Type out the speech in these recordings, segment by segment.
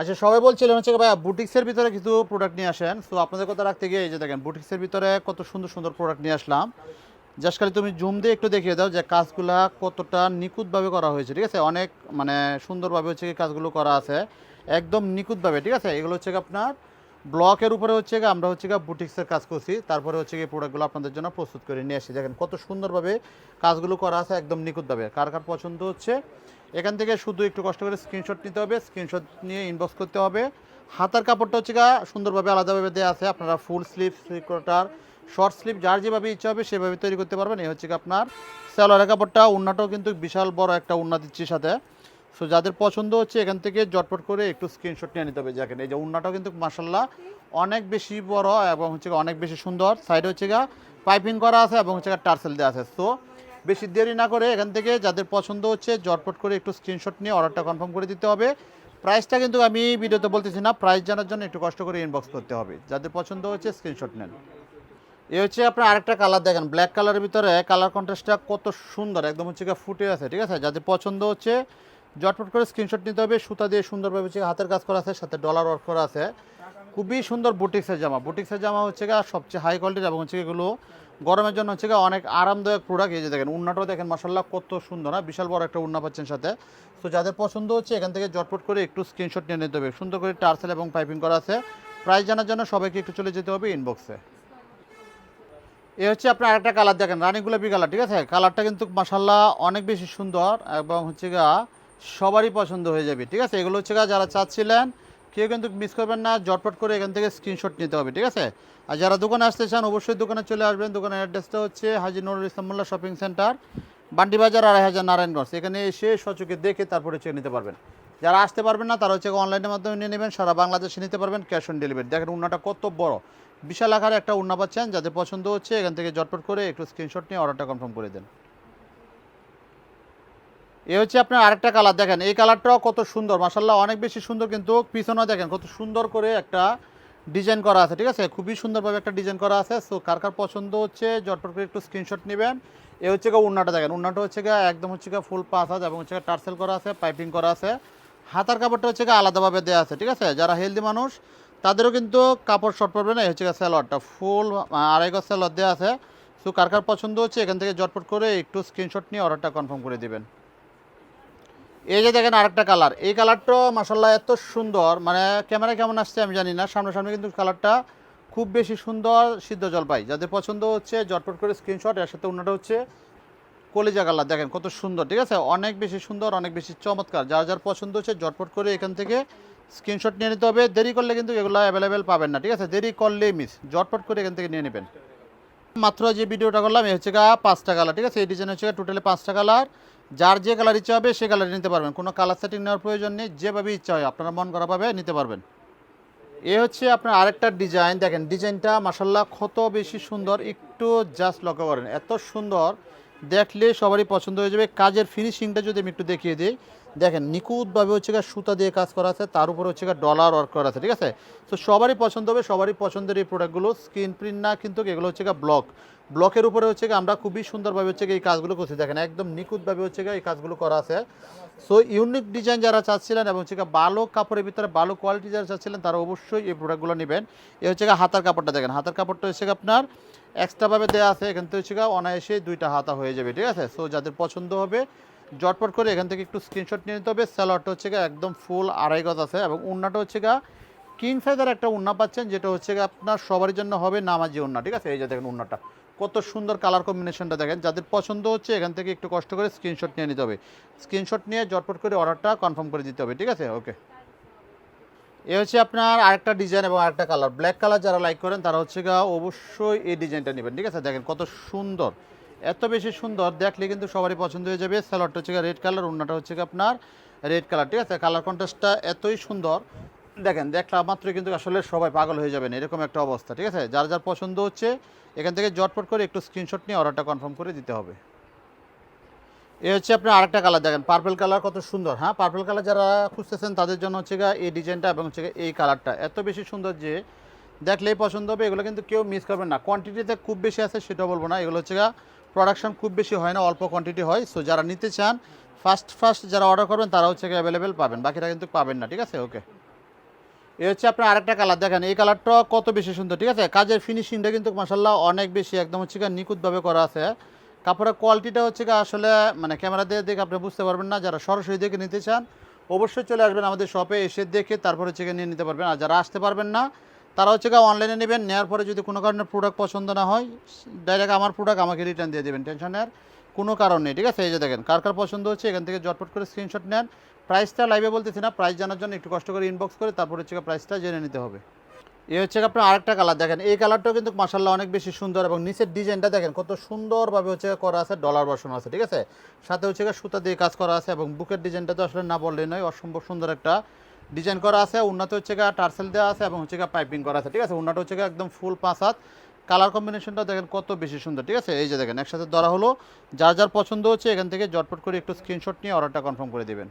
আচ্ছা সবাই বলছিলেন হচ্ছে ভাই বুটিক্সের ভিতরে কিছু প্রোডাক্ট নিয়ে আসেন। সো আপনাদের কথা রাখতে গিয়ে এই যে দেখেন, বুটিক্সের ভিতরে কত সুন্দর সুন্দর প্রোডাক্ট নিয়ে আসলাম। জাস্ট খালি তুমি জুম দিয়ে একটু দেখিয়ে দাও যে কাজগুলা কতটা নিখুঁতভাবে করা হয়েছে, ঠিক আছে? অনেক মানে সুন্দরভাবে হচ্ছে কাজগুলো করা আছে। একদম নিখুঁতভাবে, ঠিক আছে? এগুলো হচ্ছে আপনার ব্লকের উপরে হচ্ছে গিয়ে আমরা হচ্ছে গিয়ে বুটিক্সের কাজ করছি। তারপরে হচ্ছে গিয়ে প্রোডাক্টগুলো আপনাদের জন্য প্রস্তুত করে নিয়ে আসি দেখেন কত সুন্দরভাবে কাজগুলো করা আছে একদম নিখুঁতভাবে। কার কার পছন্দ হচ্ছে? এখান থেকে শুধু একটু কষ্ট করে স্ক্রিনশট নিতে হবে। স্ক্রিনশট নিয়ে ইনবক্স করতে হবে। হাতার কাপড়টা হচ্ছে গা সুন্দরভাবে আলাদাভাবে দেওয়া আছে। আপনারা full sleeve three quarter short sleeve যার যেভাবে ইচ্ছা হবে সেভাবে তৈরি করতে পারবেন। এই হচ্ছে আপনার স্যালোয়ারের কাপড়টা। উন্নাটাও কিন্তু বিশাল বড় একটা উন্না দিচ্ছি সাথে। সো যাদের পছন্দ হচ্ছে, এখান থেকে জটপট করে একটু স্ক্রিনশট নিয়ে নিতে হবে। দেখেন, এই যে উন্নাটাও কিন্তু মাসাল্লাহ অনেক বেশি বড় এবং হচ্ছে অনেক বেশি সুন্দর। সাইডে হচ্ছে গা পাইপিং করা আছে এবং হচ্ছে টার্সেল দেওয়া আছে। সো বেশি দেরি না করে এখান থেকে যাদের পছন্দ হচ্ছে জটপট করে একটু স্ক্রিনশট নিয়ে অর্ডারটা কনফার্ম করে দিতে হবে। প্রাইসটা কিন্তু আমি ভিডিওতে বলতেছি না প্রাইস জানার জন্য একটু কষ্ট করে ইনবক্স করতে হবে। যাদের পছন্দ হচ্ছে স্ক্রিনশট নেন। এ হচ্ছে আপনার আরেকটা কালার দেখেন ব্ল্যাক কালারের ভিতরে কালার কন্ট্রাস্টটা কত সুন্দর, একদম হচ্ছে ফুটে আছে, ঠিক আছে? যাদের পছন্দ হচ্ছে জটপট করে স্ক্রিনশট নিতে হবে, সুতা দিয়ে সুন্দরভাবে হচ্ছে হাতের কাজ করা আছে, সাথে ডলার ওয়ার্ক করা আছে। খুবই সুন্দর বুটিক্সের জামা। বুটিক্সের জামা হচ্ছে গিয়ে সবচেয়ে হাই কোয়ালিটির এবং হচ্ছে এগুলো গরমের জন্য হচ্ছে অনেক আরামদায়ক প্রোডাক্ট এই যে দেখেন, উন্নাটাও দেখেন মাসাল্লাহ কত সুন্দর না বিশাল বড় একটা উন্না পাচ্ছেন সাথে। তো যাদের পছন্দ হচ্ছে, এখান থেকে জটপট করে একটু স্ক্রিনশট নিয়ে নিতে হবে। সুন্দর করে টার্সেল এবং পাইপিং করা আছে। প্রাইস জানার জন্য সবাইকে একটু চলে যেতে হবে ইনবক্সে এ। হচ্ছে আপনার আরেকটা কালার দেখেন রানী গোলাপি কালার ঠিক আছে? কালারটা কিন্তু মাসাল্লাহ অনেক বেশি সুন্দর এবং হচ্ছে গা সবারই পছন্দ হয়ে যাবে, ঠিক আছে? এগুলো হচ্ছে যারা চাচ্ছিলেন, কেউ কিন্তু মিস করবেন না জটপট করে এখান থেকে স্ক্রিনশট নিতে হবে, ঠিক আছে? আর যারা দোকানে আসতে চান, অবশ্যই দোকানে চলে আসবেন। দোকানের অ্যাড্রেসটা হচ্ছে হাজি নুরুল ইসলামুল্লাহ শপিং সেন্টার বান্ডি বাজার, আড়াই হাজার নারায়ণগঞ্জ। এখানে এসে সচকে দেখে তারপরে চেয়ে নিতে পারবেন। যারা আসতে পারবেন না, তারা হচ্ছে অনলাইনের মাধ্যমে নিয়ে নেবেন, সারা বাংলাদেশে নিতে পারবেন ক্যাশ অন ডেলিভারি দেখেন উন্নাটা কত বড়। বিশাল আকারে একটা উন্না পাচ্ছেন, যাদের পছন্দ হচ্ছে, এখান থেকে জটপট করে একটু স্ক্রিনশট নিয়ে অর্ডারটা কনফার্ম করে দেন। এ হচ্ছে আপনার আরেকটা কালার দেখেন, এই কালারটাও কত সুন্দর মাসাল্লাহ অনেক বেশি সুন্দর কিন্তু পিছনেও দেখেন, কত সুন্দর করে একটা ডিজাইন করা আছে, ঠিক আছে? খুবই সুন্দরভাবে একটা ডিজাইন করা আছে সো কার কার পছন্দ হচ্ছে জটপট করে একটু স্ক্রিনশট নেবেন। এ হচ্ছে গা উন্নাটা, দেখেন, উন্নাটা হচ্ছে গা একদম হচ্ছে গা ফুল পাঁচ হাত এবং হচ্ছে টার্সেল করা আছে পাইপিং করা আছে। হাতার কাপড়টা হচ্ছে গা আলাদাভাবে দেওয়া আছে, ঠিক আছে? যারা হেলদি মানুষ, তাদেরও কিন্তু কাপড় শর্ট পড়বে না, এই হচ্ছে গা স্যালোয়ারটা ফুল আড়াই গজ স্যালোয়ার দেওয়া আছে। সো কার কার পছন্দ হচ্ছে, এখান থেকে জটপট করে একটু স্ক্রিনশট নিয়ে অর্ডারটা কনফার্ম করে দিবেন। এই যে দেখেন আরেকটা কালার। এই কালারটাও মাসাল্লাহ এত সুন্দর। মানে ক্যামেরা কেমন আসছে আমি জানি না, সামনাসামনি কিন্তু কালারটা খুব বেশি সুন্দর সিদ্ধ জলপাই। যাদের পছন্দ হচ্ছে জটপট করে স্ক্রিনশট এর সাথে অন্যটা হচ্ছে কলিজা কালার। দেখেন কত সুন্দর, ঠিক আছে? অনেক বেশি সুন্দর, অনেক বেশি চমৎকার। যার যার পছন্দ হচ্ছে জটপট করে এখান থেকে স্ক্রিনশট নিয়ে নিতে হবে। দেরি করলে কিন্তু এগুলো অ্যাভেলেবেল পাবেন না, ঠিক আছে? দেরি করলেই মিস জটপট করে এখান থেকে নিয়ে নেবেন। মাত্র যে ভিডিওটা করলাম, এই হচ্ছে গা পাঁচটা কালার, ঠিক আছে? এই ডিজাইন হচ্ছে টোটালি পাঁচটা কালার। যার যে কালার ইচ্ছা হবে সে কালার নিতে পারবেন। কোনো কালার সেটিং নেওয়ার প্রয়োজন নেই, যেভাবে ইচ্ছা হয় আপনারা মন করা পাবে নিতে পারবেন। এ হচ্ছে আপনার আরেকটা ডিজাইন দেখেন ডিজাইনটা মাসাল্লাহ কত বেশি সুন্দর, একটু জাস্ট লক্ষ্য করেন। এত সুন্দর, দেখলে সবারই পছন্দ হয়ে যাবে। কাজের ফিনিশিংটা যদি আমি একটু দেখিয়ে দিই, দেখেন, নিখুঁতভাবে হচ্ছে গা সুতা দিয়ে কাজ করা আছে, তার উপরে হচ্ছে গা ডলার ওয়ার্ক করা আছে, ঠিক আছে? তো সবারই পছন্দ হবে, সবারই পছন্দের এই প্রোডাক্টগুলো স্ক্রিন প্রিন্ট না কিন্তু এগুলো হচ্ছে গা ব্লক ব্লকের উপরে হচ্ছে গা আমরা খুবই সুন্দরভাবে হচ্ছে গিয়ে এই কাজগুলো করছি দেখেন একদম নিখুঁতভাবে হচ্ছে গা এই কাজগুলো করা আছে সো ইউনিক ডিজাইন যারা চাচ্ছিলেন এবং হচ্ছে ভালো কাপড়ের ভিতরে ভালো কোয়ালিটি যারা চাচ্ছিলেন তারা অবশ্যই এই প্রোডাক্টগুলো নেবেন এ হচ্ছে হাতার কাপড়টা দেখেন হাতার কাপড়টা হচ্ছে আপনার এক্সট্রাভাবে দেওয়া আছে এখান থেকে হচ্ছে অনায়াসে দুইটা হাতা হয়ে যাবে ঠিক আছে সো যাদের পছন্দ হবে জটপট করে এখান থেকে একটু স্ক্রিনশট নিয়ে নিতে হবে স্যালোয়ারটা হচ্ছে একদম ফুল আড়াই গজ আছে এবং উন্নাটা হচ্ছে গা কিং সাইজের একটা উন্না পাচ্ছেন যেটা হচ্ছে আপনার সবারই জন্য হবে নামাজি উন্না ঠিক আছে এই যে দেখেন উন্নাটা কত সুন্দর কালার কম্বিনেশনটা দেখেন। যাদের পছন্দ হচ্ছে এখান থেকে একটু কষ্ট করে স্ক্রিনশট নিয়ে নিতে হবে। স্ক্রিনশট নিয়ে জটপট করে অর্ডারটা কনফার্ম করে দিতে হবে, ঠিক আছে? ওকে এ হচ্ছে আপনার আরেকটা ডিজাইন এবং আরেকটা কালার ব্ল্যাক কালার যারা লাইক করেন, তারা হচ্ছে গা অবশ্যই এই ডিজাইনটা নেবেন, ঠিক আছে? দেখেন কত সুন্দর। এত বেশি সুন্দর, দেখলে কিন্তু সবারই পছন্দ হয়ে যাবে। স্যালাডটা হচ্ছে রেড কালার অন্যটা হচ্ছে আপনার রেড কালার ঠিক আছে? কালার কন্ট্রাস্টটা এতই সুন্দর দেখেন, দেখলা মাত্র কিন্তু আসলে সবাই পাগল হয়ে যাবেন, এরকম একটা অবস্থা, ঠিক আছে? যার যার পছন্দ হচ্ছে, এখান থেকে জটপট করে একটু স্ক্রিনশট নিয়ে অর্ডারটা কনফার্ম করে দিতে হবে। এ হচ্ছে আপনার আরেকটা কালার দেখেন পার্পল কালার কত সুন্দর হ্যাঁ? পার্পল কালার যারা খুঁজতেছেন, তাদের জন্য হচ্ছে গা এই ডিজাইনটা এবং হচ্ছে এই কালারটা এত বেশি সুন্দর যে দেখলেই পছন্দ হবে, এগুলো কিন্তু কেউ মিস করবেন না। কোয়ান্টিটিতে খুব বেশি আছে, সেটা বলব না, এগুলো হচ্ছে প্রোডাকশন খুব বেশি হয় না, অল্প কোয়ান্টিটি হয়। সো যারা নিতে চান ফার্স্ট ফার্স্ট যারা অর্ডার করবেন, তারা হচ্ছে অ্যাভেলেবেল পাবেন, বাকিটা কিন্তু পাবেন না, ঠিক আছে? ওকে এই হচ্ছে আপনার আরেকটা কালার দেখেন, এই কালারটা কত বেশি সুন্দর, ঠিক আছে? কাজের ফিনিশিংটা কিন্তু মাসাল্লাহ অনেক বেশি একদম হচ্ছে নিখুঁতভাবে করা আছে। কাপড়ের কোয়ালিটিটা হচ্ছে আসলে মানে ক্যামেরা দিয়ে দেখে আপনি বুঝতে পারবেন না, যারা সরাসরি দেখে নিতে চান, অবশ্যই চলে আসবেন আমাদের শপে এসে দেখে তারপর হচ্ছে নিয়ে নিতে পারবেন। আর যারা আসতে পারবেন না, তারা হচ্ছে অনলাইনে নেবেন নেওয়ার পরে যদি কোনো কারণে প্রোডাক্ট পছন্দ না হয় ডাইরেক্ট আমার প্রোডাক্ট আমাকে রিটার্ন দিয়ে দেবেন টেনশনের কোনো কারণ নেই, ঠিক আছে? এই যে দেখেন, কার কার পছন্দ হচ্ছে, এখান থেকে জটপট করে স্ক্রিনশট নেন। প্রাইসটা লাইভে বলতেছি না প্রাইস জানার জন্য একটু কষ্ট করে ইনবক্স করে তারপর হচ্ছে প্রাইসটা জেনে নিতে হবে। এ হচ্ছে আপনার আরেকটা কালার দেখেন, এই কালারটাও কিন্তু মাসাল্লাহ অনেক বেশি সুন্দর এবং নিচের ডিজাইনটা দেখেন, কত সুন্দরভাবে হচ্ছে করা আছে ডলার বসানো আছে, ঠিক আছে? সাথে হচ্ছে সুতা দিয়ে কাজ করা আছে এবং বুকের ডিজাইনটা তো আসলে না বললেই নয়, অসম্ভব সুন্দর একটা ডিজাইন করা আছে। উন্নত হচ্ছে টার্সেল দেওয়া আছে এবং হচ্ছে পাইপিং করা আছে, ঠিক আছে? উন্নাটা হচ্ছে একদম ফুল পাঁচ হাত। কালার কম্বিনেশনটা দেখেন কত বেশি সুন্দর, ঠিক আছে? এই যে দেখেন, একসাথে ধরা হলো, যার যার পছন্দ হচ্ছে, এখান থেকে জটপট করে একটু স্ক্রিনশট নিয়ে অর্ডারটা কনফার্ম করে দেবেন।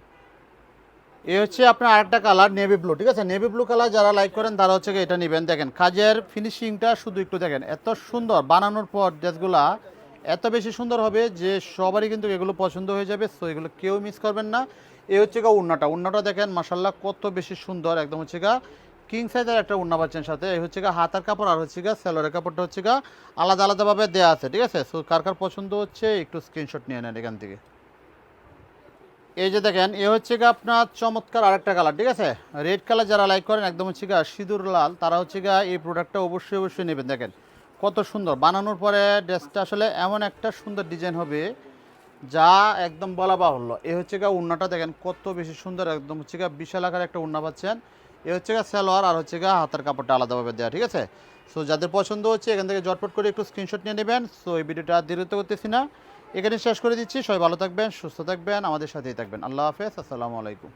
এ হচ্ছে আপনার আরেকটা কালার নেভি ব্লু ঠিক আছে? নেভি ব্লু কালার যারা লাইক করেন, তারা হচ্ছে এটা নেবেন। দেখেন, কাজের ফিনিশিংটা শুধু একটু দেখেন, এত সুন্দর বানানোর পর ড্রেসগুলা এত বেশি সুন্দর হবে যে সবারই কিন্তু এগুলো পছন্দ হয়ে যাবে সো এগুলো কেউ মিস করবেন না। এ হচ্ছে গা উন্নাটা উন্নাটা দেখেন মাসাল্লাহ কত বেশি সুন্দর, একদম হচ্ছে গা কিং সাইজের একটা উন্না পাচ্ছেন সাথে। এই হচ্ছে গা হাতার কাপড়, আর হচ্ছে গা সেলোরের কাপড়টা হচ্ছে গা আলাদা আলাদাভাবে দেওয়া আছে, ঠিক আছে? সো কার কার পছন্দ হচ্ছে একটু স্ক্রিনশট নিয়ে নেন এখান থেকে। এই যে দেখেন, এ হচ্ছে গা আপনার চমৎকার আরেকটা কালার ঠিক আছে? রেড কালার যারা লাইক করেন, একদম হচ্ছে গা সিঁদুর লাল, তারা হচ্ছে গা এই প্রোডাক্টটা অবশ্যই অবশ্যই নেবেন। দেখেন, কত সুন্দর। বানানোর পরে ড্রেসটা আসলে এমন একটা সুন্দর ডিজাইন হবে যা একদম বলা বাহুল্য। এ হচ্ছে গা উন্নাটা দেখেন, কত বেশি সুন্দর, একদম হচ্ছে গা বিশাল আকার একটা উন্না পাচ্ছেন। এ হচ্ছে গা সালোয়ার, আর হচ্ছে গা হাতের কাপড়টা আলাদাভাবে দেওয়া ঠিক আছে? সো যাদের পছন্দ হচ্ছে, এখান থেকে জটপট করে একটু স্ক্রিনশট নিয়ে নেবেন। সো এই ভিডিওটা আর দীর্ঘত করতেছি না। এখানে শেষ করে দিচ্ছি। সবাই ভালো থাকবেন, সুস্থ থাকবেন, আমাদের সাথেই থাকবেন। আল্লাহ হাফেজ, আসসালামু আলাইকুম।